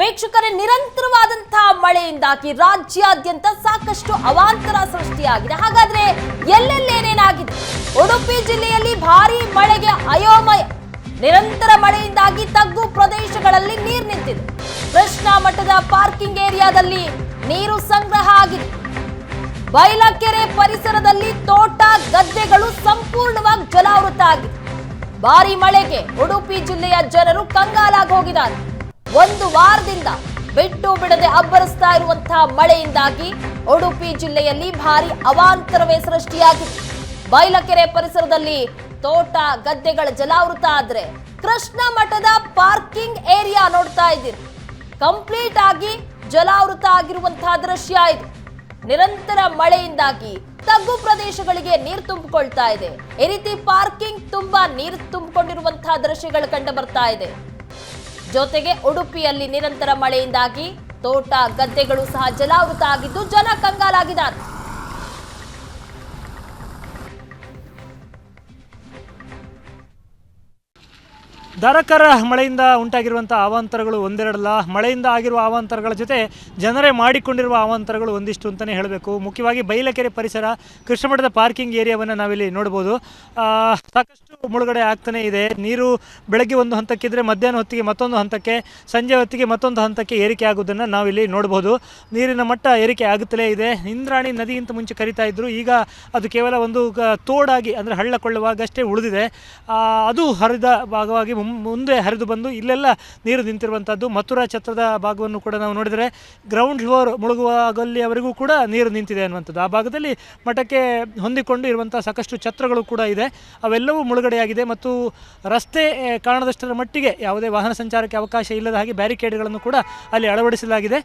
ವೀಕ್ಷಕರೇ, ನಿರಂತರವಾದಂತಹ ಮಳೆಯಿಂದಾಗಿ ರಾಜ್ಯಾದ್ಯಂತ ಸಾಕಷ್ಟು ಅವಾಂತರ ಸೃಷ್ಟಿಯಾಗಿದೆ. ಹಾಗಾದ್ರೆ ಎಲ್ಲೆಲ್ಲೇನೇನಾಗಿದೆ ಉಡುಪಿ ಜಿಲ್ಲೆಯಲ್ಲಿ ಭಾರಿ ಮಳೆಗೆ ಅಯೋಮಯ. ನಿರಂತರ ಮಳೆಯಿಂದಾಗಿ ತಗ್ಗು ಪ್ರದೇಶಗಳಲ್ಲಿ ನೀರು ನಿಂತಿದೆ. ಕೃಷ್ಣಾ ಮಠದ ಪಾರ್ಕಿಂಗ್ ಏರಿಯಾದಲ್ಲಿ ನೀರು ಸಂಗ್ರಹ ಆಗಿದೆ. ಬೈಲಕೆರೆ ಪರಿಸರದಲ್ಲಿ ತೋಟ ಗದ್ದೆಗಳು ಸಂಪೂರ್ಣವಾಗಿ ಜಲಾವೃತ ಆಗಿದೆ. ಭಾರಿ ಮಳೆಗೆ ಉಡುಪಿ ಜಿಲ್ಲೆಯ ಜನರು ಕಂಗಾಲಾಗಿ ಹೋಗಿದ್ದಾರೆ. ಒಂದು ವಾರದಿಂದ ಬಿಟ್ಟು ಬಿಡದೆ ಅಬ್ಬರಿಸ್ತಾ ಇರುವಂತಹ ಮಳೆಯಿಂದಾಗಿ ಉಡುಪಿ ಜಿಲ್ಲೆಯಲ್ಲಿ ಭಾರಿ ಅವಾಂತರವೇ ಸೃಷ್ಟಿಯಾಗಿದೆ. ಬೈಲಕೆರೆ ಪರಿಸರದಲ್ಲಿ ತೋಟ, ಗದ್ದೆಗಳ ಜಲಾವೃತ ಆದ್ರೆ ಕೃಷ್ಣ ಮಠದ ಪಾರ್ಕಿಂಗ್ ಏರಿಯಾ ನೋಡ್ತಾ ಇದ್ದೀರಿ. ಕಂಪ್ಲೀಟ್ ಆಗಿ ಜಲಾವೃತ ಆಗಿರುವಂತಹ ದೃಶ್ಯ ಇದು. ನಿರಂತರ ಮಳೆಯಿಂದಾಗಿ ತಗ್ಗು ಪ್ರದೇಶಗಳಿಗೆ ನೀರು ತುಂಬಿಕೊಳ್ತಾ ಇದೆ. ಈ ರೀತಿ ಪಾರ್ಕಿಂಗ್ ತುಂಬಾ ನೀರು ತುಂಬಿಕೊಂಡಿರುವಂತಹ ದೃಶ್ಯಗಳು ಕಂಡು ಬರ್ತಾ ಇದೆ. ಜೊತೆಗೆ ಉಡುಪಿಯಲ್ಲಿ ನಿರಂತರ ಮಳೆಯಿಂದಾಗಿ ತೋಟ ಗದ್ದೆಗಳು ಸಹ ಜಲಾವೃತ ಆಗಿದ್ದು ಜನ ಕಂಗಾಲಾಗಿದ್ದಾರೆ. ದರಕರ ಮಳೆಯಿಂದ ಉಂಟಾಗಿರುವಂಥ ಅವಾಂತರಗಳು ಒಂದೆರಡಲ್ಲ. ಮಳೆಯಿಂದ ಆಗಿರುವ ಅವಾಂತರಗಳ ಜೊತೆ ಜನರೇ ಮಾಡಿಕೊಂಡಿರುವ ಅವಾಂತರಗಳು ಒಂದಿಷ್ಟು ಅಂತಲೇ ಹೇಳಬೇಕು. ಮುಖ್ಯವಾಗಿ ಬೈಲಕೆರೆ ಪರಿಸರ, ಕೃಷ್ಣಮಠದ ಪಾರ್ಕಿಂಗ್ ಏರಿಯಾವನ್ನು ನಾವಿಲ್ಲಿ ನೋಡ್ಬೋದು. ಸಾಕಷ್ಟು ಮುಳುಗಡೆ ಆಗ್ತಾನೇ ಇದೆ. ನೀರು ಬೆಳಗ್ಗೆ ಒಂದು ಹಂತಕ್ಕಿದ್ರೆ ಮಧ್ಯಾಹ್ನ ಹೊತ್ತಿಗೆ ಮತ್ತೊಂದು ಹಂತಕ್ಕೆ, ಸಂಜೆ ಹೊತ್ತಿಗೆ ಮತ್ತೊಂದು ಹಂತಕ್ಕೆ ಏರಿಕೆ ಆಗುವುದನ್ನು ನಾವಿಲ್ಲಿ ನೋಡ್ಬೋದು. ನೀರಿನ ಮಟ್ಟ ಏರಿಕೆ ಆಗುತ್ತಲೇ ಇದೆ. ಇಂದ್ರಾಣಿ ನದಿಗಿಂತ ಮುಂಚೆ ಕರಿತಾ ಇದ್ರು. ಈಗ ಅದು ಕೇವಲ ಒಂದು ತೋಡಾಗಿ ಅಂದರೆ ಹಳ್ಳ ಕೊಳ್ಳುವಾಗಷ್ಟೇ ಉಳಿದಿದೆ ಅದು ಹರಿದ ಭಾಗವಾಗಿ ಮುಂದೆ ಹರಿದು ಬಂದು ಇಲ್ಲೆಲ್ಲ ನೀರು ನಿಂತಿರುವಂಥದ್ದು ಮಥುರಾ ಛತ್ರದ ಭಾಗವನ್ನು ಕೂಡ ನಾವು ನೋಡಿದರೆ ಗ್ರೌಂಡ್ ಫ್ಲೋರ್ ಮುಳುಗುವಾಗಲ್ಲಿಯವರೆಗೂ ಕೂಡ ನೀರು ನಿಂತಿದೆ ಅನ್ನುವಂಥದ್ದು. ಆ ಭಾಗದಲ್ಲಿ ಮಠಕ್ಕೆ ಹೊಂದಿಕೊಂಡು ಇರುವಂಥ ಸಾಕಷ್ಟು ಛತ್ರಗಳು ಕೂಡ ಇದೆ. ಅವೆಲ್ಲವೂ ಮುಳುಗಡೆಯಾಗಿದೆ ಮತ್ತು ರಸ್ತೆ ಕಾರಣದಷ್ಟರ ಮಟ್ಟಿಗೆ ಯಾವುದೇ ವಾಹನ ಸಂಚಾರಕ್ಕೆ ಅವಕಾಶ ಇಲ್ಲದ ಹಾಗೆ ಬ್ಯಾರಿಕೇಡ್ಗಳನ್ನು ಕೂಡ ಅಲ್ಲಿ ಅಳವಡಿಸಲಾಗಿದೆ.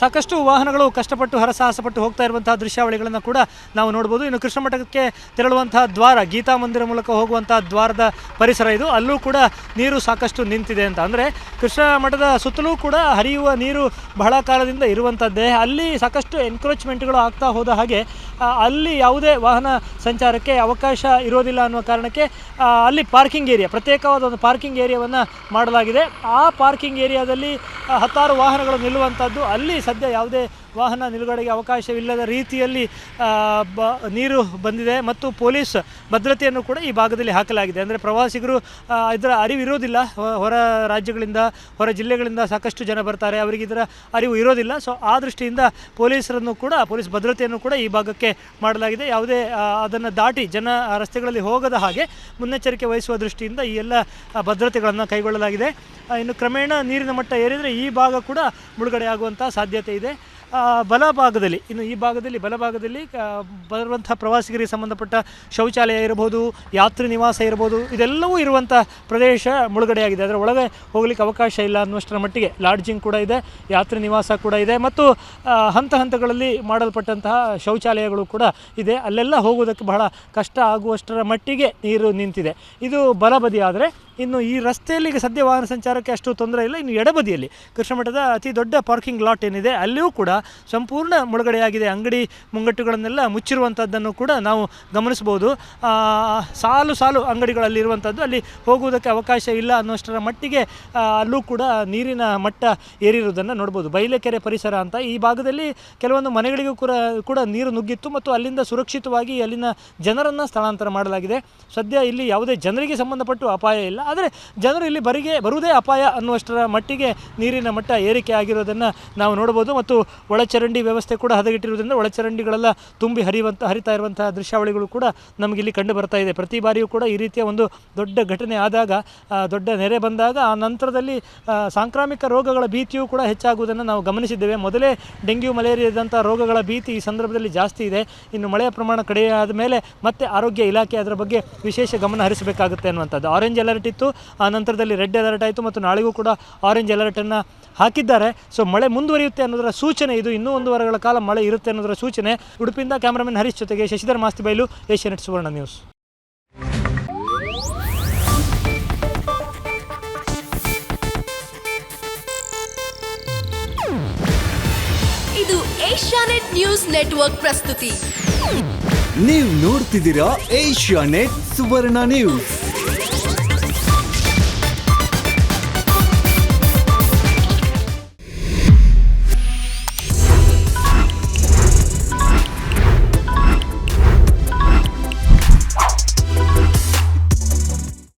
ಸಾಕಷ್ಟು ವಾಹನಗಳು ಕಷ್ಟಪಟ್ಟು ಹರಸಾಹಸಪಟ್ಟು ಹೋಗ್ತಾ ಇರುವಂತಹ ದೃಶ್ಯಾವಳಿಗಳನ್ನು ಕೂಡ ನಾವು ನೋಡ್ಬೋದು ಇನ್ನು ಕೃಷ್ಣ ಮಠಕ್ಕೆ ತೆರಳುವಂತಹ ದ್ವಾರ, ಗೀತಾ ಮಂದಿರ ಮೂಲಕ ಹೋಗುವಂತಹ ದ್ವಾರದ ಪರಿಸರ ಇದು. ಅಲ್ಲೂ ಕೂಡ ನೀರು ಸಾಕಷ್ಟು ನಿಂತಿದೆ ಅಂತ. ಅಂದರೆ ಕೃಷ್ಣ ಮಠದ ಸುತ್ತಲೂ ಕೂಡ ಹರಿಯುವ ನೀರು ಬಹಳ ಕಾಲದಿಂದ ಇರುವಂಥದ್ದೇ ಅಲ್ಲಿ ಸಾಕಷ್ಟು ಎನ್ಕ್ರೋಚ್ಮೆಂಟ್ಗಳು ಆಗ್ತಾ ಹೋದ ಹಾಗೆ ಅಲ್ಲಿ ಯಾವುದೇ ವಾಹನ ಸಂಚಾರಕ್ಕೆ ಅವಕಾಶ ಇರೋದಿಲ್ಲ ಅನ್ನುವ ಕಾರಣಕ್ಕೆ ಅಲ್ಲಿ ಪಾರ್ಕಿಂಗ್ ಏರಿಯಾ ಪ್ರತ್ಯೇಕವಾದ ಒಂದು ಪಾರ್ಕಿಂಗ್ ಏರಿಯಾವನ್ನು ಮಾಡಲಾಗಿದೆ. ಆ ಪಾರ್ಕಿಂಗ್ ಏರಿಯಾದಲ್ಲಿ ಹತ್ತಾರು ವಾಹನಗಳು ನಿಲ್ಲುವಂಥದ್ದು ಅಲ್ಲಿ ಸದ್ಯ ಯಾವುದೇ ವಾಹನ ನಿಲುಗಡೆಗೆ ಅವಕಾಶವಿಲ್ಲದ ರೀತಿಯಲ್ಲಿ ಬ, ನೀರು ಬಂದಿದೆ ಮತ್ತು ಪೊಲೀಸ್ ಭದ್ರತೆಯನ್ನು ಕೂಡ ಈ ಭಾಗದಲ್ಲಿ ಹಾಕಲಾಗಿದೆ. ಅಂದರೆ ಪ್ರವಾಸಿಗರು ಇದರ ಅರಿವಿರೋದಿಲ್ಲ. ಹೊರ ರಾಜ್ಯಗಳಿಂದ, ಹೊರ ಜಿಲ್ಲೆಗಳಿಂದ ಸಾಕಷ್ಟು ಜನ ಬರ್ತಾರೆ. ಅವರಿಗೆ ಇದರ ಅರಿವು ಇರೋದಿಲ್ಲ. ಸೊ, ಆ ದೃಷ್ಟಿಯಿಂದ ಪೊಲೀಸರನ್ನು ಕೂಡ, ಪೊಲೀಸ್ ಭದ್ರತೆಯನ್ನು ಕೂಡ ಈ ಭಾಗಕ್ಕೆ ಮಾಡಲಾಗಿದೆ. ಯಾವುದೇ ಅದನ್ನು ದಾಟಿ ಜನ ರಸ್ತೆಗಳಲ್ಲಿ ಹೋಗದ ಹಾಗೆ ಮುನ್ನೆಚ್ಚರಿಕೆ ವಹಿಸುವ ದೃಷ್ಟಿಯಿಂದ ಈ ಎಲ್ಲ ಭದ್ರತೆಗಳನ್ನು ಕೈಗೊಳ್ಳಲಾಗಿದೆ. ಇನ್ನು ಕ್ರಮೇಣ ನೀರಿನ ಮಟ್ಟ ಏರಿದರೆ ಈ ಭಾಗ ಕೂಡ ಮುಳುಗಡೆ ಆಗುವಂಥ ಸಾಧ್ಯತೆ ಇದೆ. ಬಲಭಾಗದಲ್ಲಿ, ಇನ್ನು ಈ ಭಾಗದಲ್ಲಿ ಬಲಭಾಗದಲ್ಲಿ ಬರುವಂಥ ಪ್ರವಾಸಿಗರಿಗೆ ಸಂಬಂಧಪಟ್ಟ ಶೌಚಾಲಯ ಇರಬಹುದು, ಯಾತ್ರಿ ನಿವಾಸ ಇರಬಹುದು, ಇದೆಲ್ಲವೂ ಇರುವಂಥ ಪ್ರದೇಶ ಮುಳುಗಡೆಯಾಗಿದೆ. ಅದರ ಒಳಗೆ ಹೋಗಲಿಕ್ಕೆ ಅವಕಾಶ ಇಲ್ಲ ಅನ್ನುವಷ್ಟರ ಮಟ್ಟಿಗೆ ಲಾಡ್ಜಿಂಗ್ ಕೂಡ ಇದೆ, ಯಾತ್ರಿ ನಿವಾಸ ಕೂಡ ಇದೆ, ಮತ್ತು ಹಂತ ಹಂತಗಳಲ್ಲಿ ಮಾಡಲ್ಪಟ್ಟಂತಹ ಶೌಚಾಲಯಗಳು ಕೂಡ ಇದೆ. ಅಲ್ಲೆಲ್ಲ ಹೋಗುವುದಕ್ಕೆ ಬಹಳ ಕಷ್ಟ ಆಗುವಷ್ಟರ ಮಟ್ಟಿಗೆ ನೀರು ನಿಂತಿದೆ. ಇದು ಬಲಬದಿ ಆದರೆ, ಇನ್ನು ಈ ರಸ್ತೆಯಲ್ಲಿ ಈಗ ಸದ್ಯ ವಾಹನ ಸಂಚಾರಕ್ಕೆ ಅಷ್ಟು ತೊಂದರೆ ಇಲ್ಲ, ಇನ್ನು ಎಡಬದಿಯಲ್ಲಿ ಕೃಷ್ಣಮಠದ ಅತಿ ದೊಡ್ಡ ಪಾರ್ಕಿಂಗ್ ಲಾಟ್ ಏನಿದೆ, ಅಲ್ಲಿಯೂ ಕೂಡ ಸಂಪೂರ್ಣ ಮುಳುಗಡೆಯಾಗಿದೆ. ಅಂಗಡಿ ಮುಂಗಟ್ಟುಗಳನ್ನೆಲ್ಲ ಮುಚ್ಚಿರುವಂಥದ್ದನ್ನು ಕೂಡ ನಾವು ಗಮನಿಸ್ಬೋದು ಸಾಲು ಸಾಲು ಅಂಗಡಿಗಳಲ್ಲಿರುವಂಥದ್ದು ಅಲ್ಲಿ ಹೋಗುವುದಕ್ಕೆ ಅವಕಾಶ ಇಲ್ಲ ಅನ್ನೋಷ್ಟರ ಮಟ್ಟಿಗೆ ಅಲ್ಲೂ ಕೂಡ ನೀರಿನ ಮಟ್ಟ ಏರಿರುವುದನ್ನು ನೋಡ್ಬೋದು. ಬೈಲೆಕೆರೆ ಪರಿಸರ ಅಂತ ಈ ಭಾಗದಲ್ಲಿ ಕೆಲವೊಂದು ಮನೆಗಳಿಗೂ ಕೂಡ ಕೂಡ ನೀರು ನುಗ್ಗಿತ್ತು ಮತ್ತು ಅಲ್ಲಿಂದ ಸುರಕ್ಷಿತವಾಗಿ ಅಲ್ಲಿನ ಜನರನ್ನು ಸ್ಥಳಾಂತರ ಮಾಡಲಾಗಿದೆ. ಸದ್ಯ ಇಲ್ಲಿ ಯಾವುದೇ ಜನರಿಗೆ ಸಂಬಂಧಪಟ್ಟು ಅಪಾಯ ಇಲ್ಲ. ಆದರೆ ಜನರು ಇಲ್ಲಿ ಬರಿಗೆ, ಬರುವುದೇ ಅಪಾಯ ಅನ್ನುವಷ್ಟರ ಮಟ್ಟಿಗೆ ನೀರಿನ ಮಟ್ಟ ಏರಿಕೆ ಆಗಿರೋದನ್ನು ನಾವು ನೋಡ್ಬೋದು. ಮತ್ತು ಒಳಚರಂಡಿ ವ್ಯವಸ್ಥೆ ಕೂಡ ಹದಗೆಟ್ಟಿರುವುದರಿಂದ ಒಳಚರಂಡಿಗಳೆಲ್ಲ ತುಂಬಿ ಹರಿಯುವಂಥ ಹರಿತಾ ಇರುವಂತಹ ದೃಶ್ಯಾವಳಿಗಳು ಕೂಡ ನಮಗೆ ಇಲ್ಲಿ ಕಂಡು ಬರ್ತಾ ಇದೆ. ಪ್ರತಿ ಬಾರಿಯೂ ಕೂಡ ಈ ರೀತಿಯ ಒಂದು ದೊಡ್ಡ ಘಟನೆ ಆದಾಗ ದೊಡ್ಡ ನೆರೆ ಬಂದಾಗ, ಆ ನಂತರದಲ್ಲಿ ಸಾಂಕ್ರಾಮಿಕ ರೋಗಗಳ ಭೀತಿಯೂ ಕೂಡ ಹೆಚ್ಚಾಗುವುದನ್ನು ನಾವು ಗಮನಿಸಿದ್ದೇವೆ. ಮೊದಲೇ ಡೆಂಗ್ಯೂ ಮಲೇರಿಯಾದಂಥ ರೋಗಗಳ ಭೀತಿ ಈ ಸಂದರ್ಭದಲ್ಲಿ ಜಾಸ್ತಿ ಇದೆ. ಇನ್ನು ಮಳೆಯ ಪ್ರಮಾಣ ಕಡಿಮೆ ಆದ ಮೇಲೆ ಮತ್ತೆ ಆರೋಗ್ಯ ಇಲಾಖೆ ಅದರ ಬಗ್ಗೆ ವಿಶೇಷ ಗಮನ ಹರಿಸಬೇಕಾಗುತ್ತೆ ಅನ್ನುವಂಥದ್ದು. ಆರೆಂಜ್ ಅಲರ್ಟ್ ಇತ್ತು. ಆ ನಂತರದಲ್ಲಿ ರೆಡ್ ಅಲರ್ಟ್ ಆಯಿತು ಮತ್ತು ನಾಳೆಗೂ ಕೂಡ ಆರೆಂಜ್ ಅಲರ್ಟನ್ನು ಹಾಕಿದ್ದಾರೆ. ಸೊ ಮಳೆ ಮುಂದುವರಿಯುತ್ತೆ ಅನ್ನೋದರ ಸೂಚನೆ ಇದು ಇನ್ನೂ ಒಂದು ವಾರಗಳ ಕಾಲ ಮಳೆ ಇರುತ್ತೆ ಅನ್ನೋದರ ಸೂಚನೆ. ಉಡುಪಿಯಿಂದ ಕ್ಯಾಮರಾಮನ್ ಹರೀಶ್ ಜೊತೆಗೆ ಶಶಿಧರ್ ಮಾಸ್ತಿ ಬೈಲು ಏಷ್ಯಾನೆಟ್ ಸುವರ್ಣ ನ್ಯೂಸ್. ಇದು ಏಷ್ಯಾನೆಟ್ ನ್ಯೂಸ್ ನೆಟ್ವರ್ಕ್ ಪ್ರಸ್ತುತಿ. ನೀವು ನೋಡ್ತಿದ್ದೀರಾ ಏಷ್ಯಾ ನೆಟ್ ಸುವರ್ಣ ನ್ಯೂಸ್.